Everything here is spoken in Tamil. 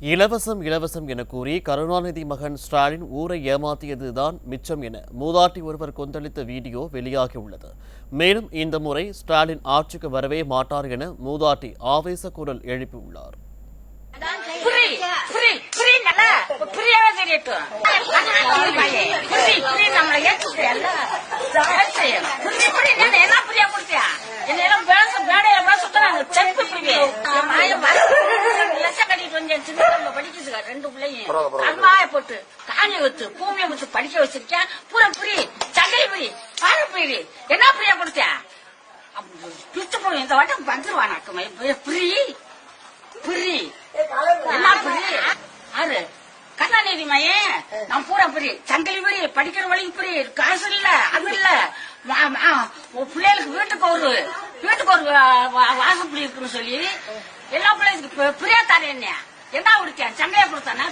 இலவசம் இலவசம் என கூறி கருணாநிதி மகன் ஸ்டாலின் ஊரை ஏமாத்தியதுதான் மிச்சம் என மூதாட்டி ஒருவர் கொந்தளித்த வீடியோ வெளியாகியுள்ளது மேலும் இந்த முறை ஸ்டாலின் ஆட்சிக்கு வரவே மாட்டார் என மூதாட்டி ஆவேச குரல் எழுப்பியுள்ளார் ஃப்ரீ சின்ன பிள்ளை படிக்குதுங்க ரெண்டு பிள்ளையும் அம்மாய போட்டு காணி வச்சு பூமியை வச்சு படிக்க வச்சிருக்கேன். பூரா ஃப்ரீ சகை ஃப்ரீ பாரு ஃப்ரீ என்ன ஃப்ரீயா கொடுத்தியா பிச்சு போய் இந்த வட்டம் வந்துருவானாக்குமே ஃப்ரீ புரி என்ன புரி ஆறு கருணாநிதி மையன். நான் பூரா புரி சங்கிலி புரி படிக்கிற வழிக்கு புரி காசு இல்ல அது இல்ல. பிள்ளைகளுக்கு வீட்டுக்கு ஒரு வீட்டுக்கு ஒரு வாசப்படி இருக்குன்னு சொல்லி எல்லா பிள்ளைகளுக்கு பிரியா தானே என்ன? என்ன குடிச்சேன் சங்கையா கொடுத்தானா?